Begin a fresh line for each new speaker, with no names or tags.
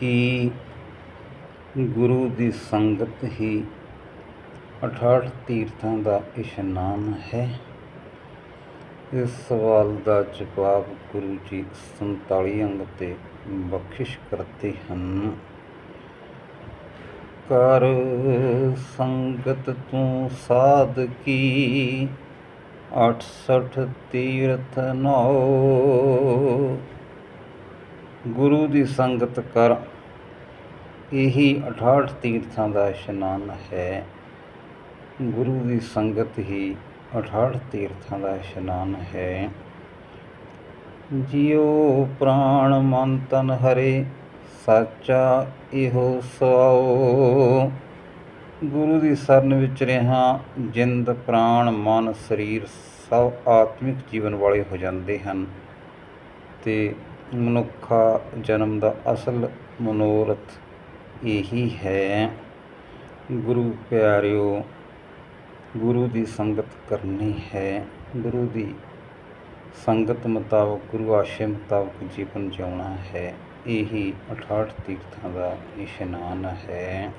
ਕਿ ਗੁਰੂ ਦੀ ਸੰਗਤ ਹੀ 68 ਤੀਰਥਾਂ ਦਾ ਇਸ਼ਨਾਨ ਹੈ। ਇਸ ਸਵਾਲ ਦਾ ਜਵਾਬ ਗੁਰੂ ਜੀ 47 ਅੰਗ ਤੇ ਬਖਸ਼ਿਸ਼ ਕਰਦੇ ਹਨ। ਕਰ ਸੰਗਤ ਤੂੰ ਸਾਧ ਕੀ? 68 ਤੀਰਥ ਨੌ ਗੁਰੂ ਦੀ ਸੰਗਤ ਕਰ। ਇਹੀ 68 ਤੀਰਥਾਂ ਦਾ ਇਸ਼ਨਾਨ ਹੈ। ਗੁਰੂ ਦੀ ਸੰਗਤ ਹੀ 68 ਤੀਰਥਾਂ ਦਾ ਇਸ਼ਨਾਨ ਹੈ। ਜਿਉ ਪ੍ਰਾਣ ਮਨ ਤਨ ਹਰੇ, ਸਾਚਾ ਇਹੋ ਸੁਆਓ ਗੁਰੂ ਦੀ ਸਰਨ ਵਿੱਚ ਰਹਾ, ਜਿੰਦ, ਪ੍ਰਾਣ, ਮਨ, ਸਰੀਰ ਸਭ ਆਤਮਿਕ ਜੀਵਨ ਵਾਲੇ ਹੋ ਜਾਂਦੇ ਹਨ। ਤੇ ਮਨੁੱਖਾ ਜਨਮ ਦਾ ਅਸਲ ਮਨੋਰਥ ਇਹੀ ਹੈ। ਗੁਰੂ ਪਿਆਰਿਓ, ਗੁਰੂ ਦੀ ਸੰਗਤ ਕਰਨੀ ਹੈ। ਗੁਰੂ ਦੀ ਸੰਗਤ ਮੁਤਾਬਕ, ਗੁਰੂ ਆਸ਼ੇ ਮੁਤਾਬਕ ਜੀਵਨ ਜਿਉਣਾ ਹੈ। ਇਹੀ 68 ਤੀਰਥਾਂ ਦਾ ਇਸ਼ਨਾਨ ਹੈ।